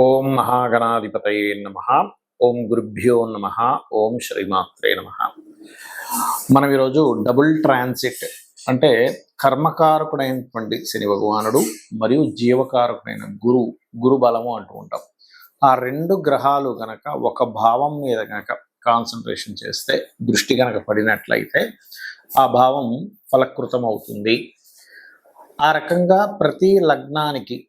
ఓం మహాగణాధిపతయే నమ. ఓం గురుభ్యో నమ. ఓం శ్రీమాత్రే నమ. మనం ఈరోజు డబుల్ ట్రాన్సిట్ అంటే కర్మకారకుడైనటువంటి శని భగవానుడు మరియు జీవకారకుడైన గురు గురు బలము అంటూ ఉంటాం. ఆ రెండు గ్రహాలు గనక ఒక భావం మీద గనక కాన్సన్ట్రేషన్ చేస్తే దృష్టి గనక పడినట్లయితే ఆ భావం ఫలకృతం అవుతుంది ఆ రకంగా ప్రతి లగ్నానికి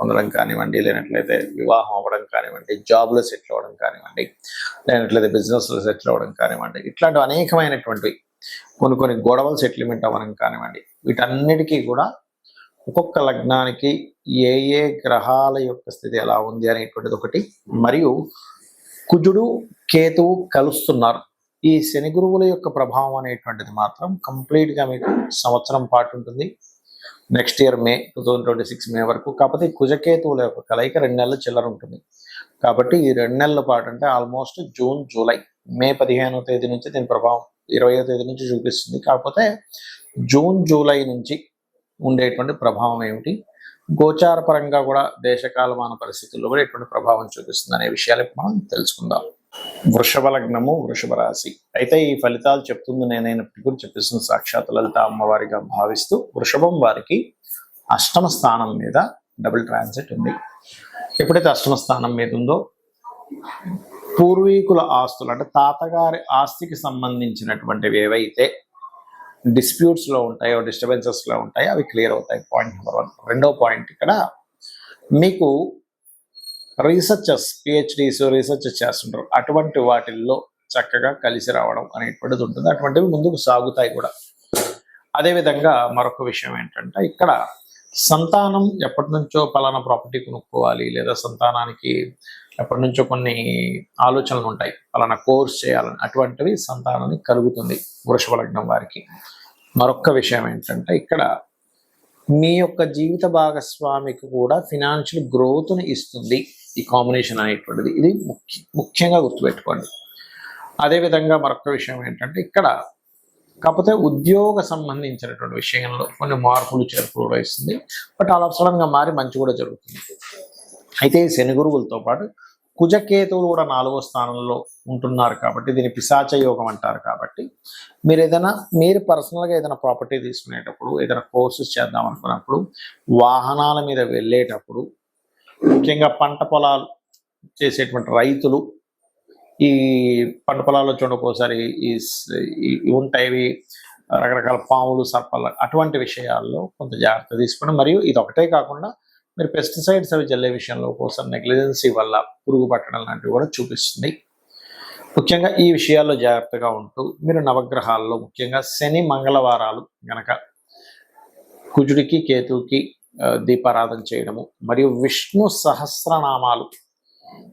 పొందడం కానివ్వండి లేనట్లయితే వివాహం అవ్వడం కానివ్వండి జాబ్లో సెటిల్ అవ్వడం కానివ్వండి లేనట్లయితే బిజినెస్లో సెటిల్ అవ్వడం కానివ్వండి ఇట్లాంటి అనేకమైనటువంటివి కొన్ని కొన్ని గొడవలు సెటిల్మెంట్ అవ్వడం కానివ్వండి వీటన్నిటికీ కూడా ఒక్కొక్క లగ్నానికి ఏ ఏ గ్రహాల యొక్క స్థితి ఎలా ఉంది అనేటువంటిది ఒకటి. మరియు కుజుడు కేతువు కలుస్తున్నారు. ఈ శని గురువుల యొక్క ప్రభావం అనేటువంటిది మాత్రం కంప్లీట్గా మీకు సంవత్సరం పాటు ఉంటుంది. Next year May two thousand twenty six May వరకు. కాకపోతే కుజకేతువుల యొక్క కలయిక రెండు నెలల చిల్లర ఉంటుంది. కాబట్టి ఈ రెండు నెలల పాటు అంటే ఆల్మోస్ట్ జూన్ జూలై మే పదిహేనో తేదీ నుంచి దీని ప్రభావం ఇరవయో తేదీ నుంచి చూపిస్తుంది. కాకపోతే జూన్ జూలై నుంచి ఉండేటువంటి ప్రభావం ఏమిటి? గోచార పరంగా కూడా దేశకాలమాన పరిస్థితుల్లో కూడా ఎటువంటి ప్రభావం చూపిస్తుంది అనే విషయాలు మనం తెలుసుకుందాం. వృషభ లగ్నము వృషభ రాశి. అయితే ఈ ఫలితాలు చెప్తుంది నేనైనప్పటికీ కూడా చెప్పిస్తున్న సాక్షాత్ లలిత అమ్మవారిగా భావిస్తూ వృషభం వారికి అష్టమ స్థానం మీద డబుల్ ట్రాన్సిట్ ఉంది. ఎప్పుడైతే అష్టమ స్థానం మీద ఉందో పూర్వీకుల ఆస్తులు అంటే తాతగారి ఆస్తికి సంబంధించినటువంటివి ఏవైతే డిస్ప్యూట్స్లో ఉంటాయో డిస్టర్బెన్సెస్లో ఉంటాయో అవి క్లియర్ అవుతాయి. Point number one. రెండో పాయింట్ ఇక్కడ మీకు రీసెర్చర్స్ పిహెచ్డీస్ రీసెర్చ్ చేస్తుంటారు. అటువంటి వాటిల్లో చక్కగా కలిసి రావడం అనేటువంటిది ఉంటుంది. అటువంటివి ముందుకు సాగుతాయి కూడా. అదేవిధంగా మరొక విషయం ఏంటంటే ఇక్కడ సంతానం ఎప్పటి నుంచో పలానా ప్రాపర్టీ కొనుక్కోవాలి లేదా సంతానానికి ఎప్పటి నుంచో కొన్ని ఆలోచనలు ఉంటాయి. పలానా కోర్స్ చేయాలని అటువంటివి సంతానాన్ని కలుగుతుంది వృషభ లగ్నం వారికి. మరొక విషయం ఏంటంటే ఇక్కడ మీ యొక్క జీవిత భాగస్వామికి కూడా ఫినాన్షియల్ గ్రోత్ని ఇస్తుంది. ఈ కాంబినేషన్ అనేటువంటిది. ఇది ముఖ్య ముఖ్యంగా గుర్తుపెట్టుకోండి. అదేవిధంగా మరొక విషయం ఏంటంటే ఇక్కడ కాకపోతే ఉద్యోగ సంబంధించినటువంటి విషయంలో కొన్ని మార్పులు చేర్పులు కూడా ఇస్తుంది బట్ అలా సడన్గా మారి మంచి కూడా జరుగుతుంది. అయితే ఈ శని గురువులతో పాటు కుజకేతువులు కూడా నాలుగో స్థానంలో ఉంటున్నారు కాబట్టి దీన్ని పిశాచ యోగం అంటారు కాబట్టి మీరు ఏదైనా మీరు పర్సనల్గా ఏదైనా ప్రాపర్టీ తీసుకునేటప్పుడు ఏదైనా కోర్సెస్ చేద్దాం అనుకున్నప్పుడు వాహనాల మీద వెళ్ళేటప్పుడు ముఖ్యంగా పంట పొలాలు చేసేటువంటి రైతులు ఈ పంట పొలాల్లో చూడండి ఒక్కోసారి ఈ ఇవి ఉంటాయి రకరకాల పాములు సర్పాలు అటువంటి విషయాల్లో కొంత జాగ్రత్త తీసుకోండి. మరియు ఇది ఒకటే కాకుండా మీరు పెస్టిసైడ్స్ అవి చల్లే విషయంలో ఒక్కోసారి నెగ్లిజెన్సీ వల్ల పురుగు పట్టడం లాంటివి కూడా చూపిస్తుంది. ముఖ్యంగా ఈ విషయాల్లో జాగ్రత్తగా ఉంటూ మీరు నవగ్రహాల్లో ముఖ్యంగా శని మంగళవారాలు గనక కుజుడికి కేతువుకి దీపారాధన చేయడము మరియు విష్ణు సహస్రనామాలు.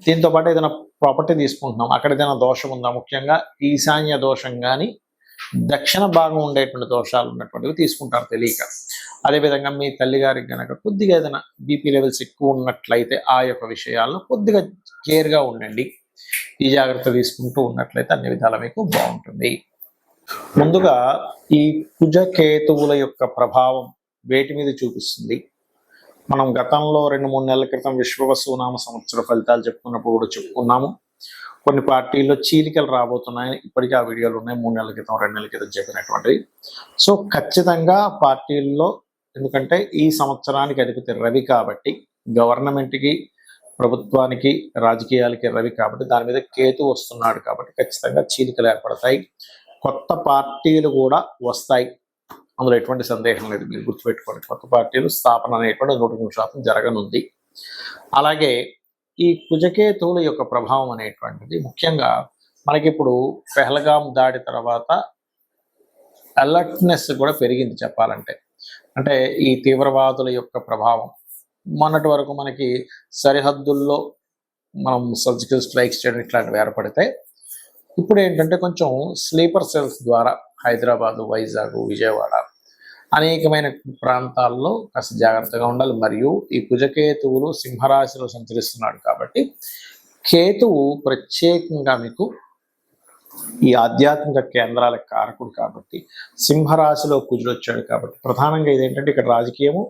దీంతో పాటు ఏదైనా ప్రాపర్టీ తీసుకుంటున్నాం అక్కడ ఏదైనా దోషం ఉందా? ముఖ్యంగా ఈశాన్య దోషం కానీ దక్షిణ భాగం ఉండేటువంటి దోషాలు ఉన్నటువంటివి తీసుకుంటారు తెలియక. అదేవిధంగా మీ తల్లిగారికి కనుక కొద్దిగా ఏదైనా బీపీ లెవెల్స్ ఎక్కువ ఉన్నట్లయితే ఆ యొక్క విషయాలను కొద్దిగా కేర్గా ఉండండి. ఈ జాగ్రత్త తీసుకుంటూ ఉన్నట్లయితే అన్ని విధాల మీకు బాగుంటుంది. ముందుగా ఈ కుజకేతువుల యొక్క ప్రభావం వేటి మీద చూపిస్తుంది. మనం గతంలో రెండు మూడు నెలల క్రితం విశ్వవసునామ సంవత్సర ఫలితాలు చెప్పుకున్నప్పుడు కూడా చెప్పుకున్నాము. కొన్ని పార్టీల్లో చీలికలు రాబోతున్నాయి. ఇప్పటికీ ఆ వీడియోలు ఉన్నాయి. మూడు నెలల క్రితం రెండు నెలల క్రితం చెప్పినటువంటివి. సో ఖచ్చితంగా పార్టీల్లో ఎందుకంటే ఈ సంవత్సరానికి అధిపతి రవి కాబట్టి గవర్నమెంట్కి ప్రభుత్వానికి రాజకీయాలకి రవి కాబట్టి దాని మీద కేతు వస్తున్నాడు కాబట్టి ఖచ్చితంగా చీలికలు ఏర్పడతాయి. కొత్త పార్టీలు కూడా వస్తాయి. అందులో ఎటువంటి సందేహం లేదు. మీరు గుర్తుపెట్టుకోండి. కొత్త పార్టీలు స్థాపన అనేటువంటి నూట మూడు శాతం జరగనుంది. అలాగే ఈ కుజకేతువుల యొక్క ప్రభావం అనేటువంటిది ముఖ్యంగా మనకిప్పుడు పెహల్గాం దాడి తర్వాత అలర్ట్నెస్ కూడా పెరిగింది చెప్పాలంటే. అంటే ఈ తీవ్రవాదుల యొక్క ప్రభావం. మొన్నటి వరకు మనకి సరిహద్దుల్లో మనం సర్జికల్ స్ట్రైక్స్ చేయడం ఇట్లాంటివి ఏర్పడితే ఇప్పుడు ఏంటంటే కొంచెం స్లీపర్ సెల్స్ ద్వారా హైదరాబాదు వైజాగ్ విజయవాడ అనేకమైన ప్రాంతాల్లో కాస్త జాగ్రత్తగా ఉండాలి. మరియు ఈ కుజకేతువులు సింహరాశిలో సంచరిస్తున్నాడు కాబట్టి కేతువు ప్రత్యేకంగా మీకు ఈ ఆధ్యాత్మిక కేంద్రాల కారకుడు కాబట్టి సింహరాశిలో కుజుడు వచ్చాడు కాబట్టి ప్రధానంగా ఇదేంటంటే ఇక్కడ రాజకీయము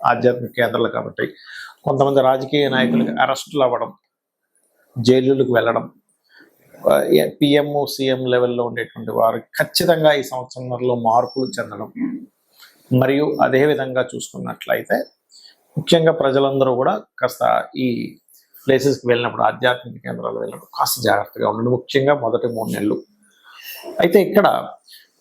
ఆధ్యాత్మిక కేంద్రాలు కాబట్టి కొంతమంది రాజకీయ నాయకులకు అరెస్టులు అవ్వడం జైలులకు వెళ్ళడం పిఎం సీఎం లెవెల్లో ఉండేటువంటి వారు ఖచ్చితంగా ఈ సంవత్సరంలో మార్పులు చెందడం. మరియు అదే విధంగా చూసుకున్నట్లయితే ముఖ్యంగా ప్రజలందరూ కూడా కాస్త ఈ ప్లేసెస్కి వెళ్ళినప్పుడు ఆధ్యాత్మిక కేంద్రాలు వెళ్ళినప్పుడు కాస్త జాగ్రత్తగా ఉండండి. ముఖ్యంగా మొదటి మూడు నెలలు. అయితే ఇక్కడ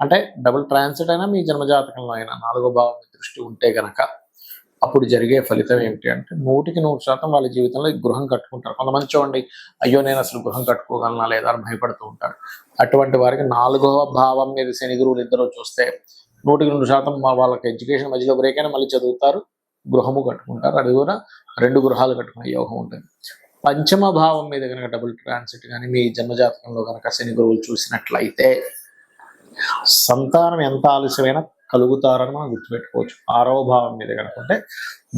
అంటే డబుల్ ట్రాన్సిట్ అయినా మీ జన్మజాతకంలో అయినా నాలుగో భావం మీద దృష్టి ఉంటే గనక అప్పుడు జరిగే ఫలితం ఏమిటి అంటే నూటికి నూరు శాతం వాళ్ళ జీవితంలో ఈ గృహం కట్టుకుంటారు. కొంతమంది చూడండి అయ్యో నేను అసలు గృహం కట్టుకోగలనా లేదా అని భయపడుతూ ఉంటారు. అటువంటి వారికి నాలుగవ భావం మీద శని గురువులు ఇద్దరు చూస్తే నూటికి నూరు శాతం మా వాళ్ళకి ఎడ్యుకేషన్ మధ్యలో బ్రేక్ అయినా మళ్ళీ చదువుతారు గృహము కట్టుకుంటారు. అది కూడా రెండు గృహాలు కట్టుకునే యోగం ఉంటుంది. పంచమ భావం మీద కనుక డబుల్ ట్రాన్సిట్ కానీ మీ జన్మజాతకంలో కనుక శని గురువులు చూసినట్లయితే సంతానం ఎంత ఆలస్యమైనా కలుగుతారని మనం గుర్తుపెట్టుకోవచ్చు. ఆరవ భావం మీద కనుకుంటే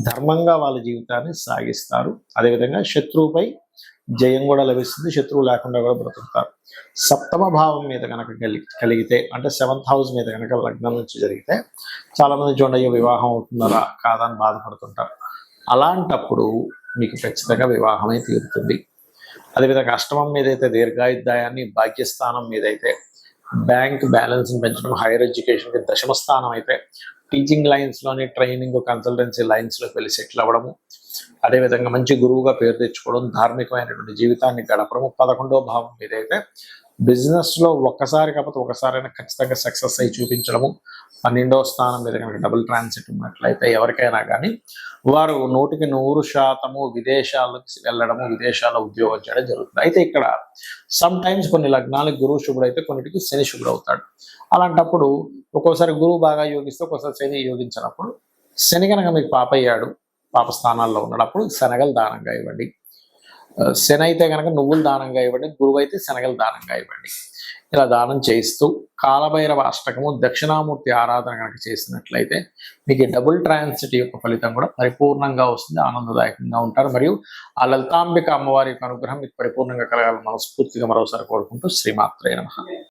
ధర్మంగా వాళ్ళ జీవితాన్ని సాగిస్తారు. అదేవిధంగా శత్రువుపై జయం కూడా లభిస్తుంది. శత్రువు లేకుండా కూడా బ్రతుకుతారు. సప్తమ భావం మీద కనుక కలిగితే అంటే సెవెంత్ హౌస్ మీద కనుక లగ్నం నుంచి జరిగితే చాలా మంది చూడండి అయ్యో వివాహం అవుతున్నారా? కాదా అని బాధపడుతుంటారు. అలాంటప్పుడు మీకు ఖచ్చితంగా వివాహమే తీరుతుంది. అదేవిధంగా అష్టమం మీద అయితే దీర్ఘాయుద్ధాయాన్ని భాగ్యస్థానం మీద అయితే బ్యాంక్ బ్యాలెన్స్ పెంచడం హైయర్ ఎడ్యుకేషన్కి దశమ స్థానం అయితే టీచింగ్ లైన్స్లోని ట్రైనింగ్ కన్సల్టెన్సీ లైన్స్లోకి వెళ్ళి సెటిల్ అవ్వడము అదేవిధంగా మంచి గురువుగా పేరు తెచ్చుకోవడం ధార్మికమైనటువంటి జీవితాన్ని గడపడము పదకొండో భావం మీద అయితే బిజినెస్లో ఒక్కసారి కాకపోతే ఒకసారైనా ఖచ్చితంగా సక్సెస్ అయి చూపించడము పన్నెండవ స్థానం మీద కనుక డబుల్ ట్రాన్సిట్ ఉన్నట్లయితే ఎవరికైనా కానీ వారు నూటికి నూరు శాతము విదేశాలకు వెళ్ళడము విదేశాల్లో ఉద్యోగం చేయడం జరుగుతుంది. అయితే ఇక్కడ సమ్ టైమ్స్ కొన్ని లగ్నాలకు గురువు శుభుడు అయితే కొన్నిటికి శని శుభుడు అవుతాడు. అలాంటప్పుడు ఒక్కోసారి గురువు బాగా యోగిస్తే ఒక్కోసారి శని యోగించినప్పుడు శని కనుక మీకు పాప పాపస్థానాల్లో పాప స్థానాల్లో ఉన్నప్పుడు శనగలు దానంగా ఇవ్వండి. శని అయితే కనుక నువ్వులు దానంగా ఇవ్వండి గురువు అయితే శనగలు దానంగా ఇవ్వండి. ఇలా దానం చేయిస్తూ కాలభైరవ అష్టకము దక్షిణామూర్తి ఆరాధన కనుక చేసినట్లయితే మీకు డబుల్ ట్రాన్సిట్ యొక్క ఫలితం కూడా పరిపూర్ణంగా వస్తుంది ఆనందదాయకంగా ఉంటారు. మరియు ఆ లలితాంబిక అమ్మవారి యొక్క అనుగ్రహం మీకు పరిపూర్ణంగా కలగాలని మనస్ఫూర్తిగా మరోసారి కోరుకుంటూ శ్రీమాత్రే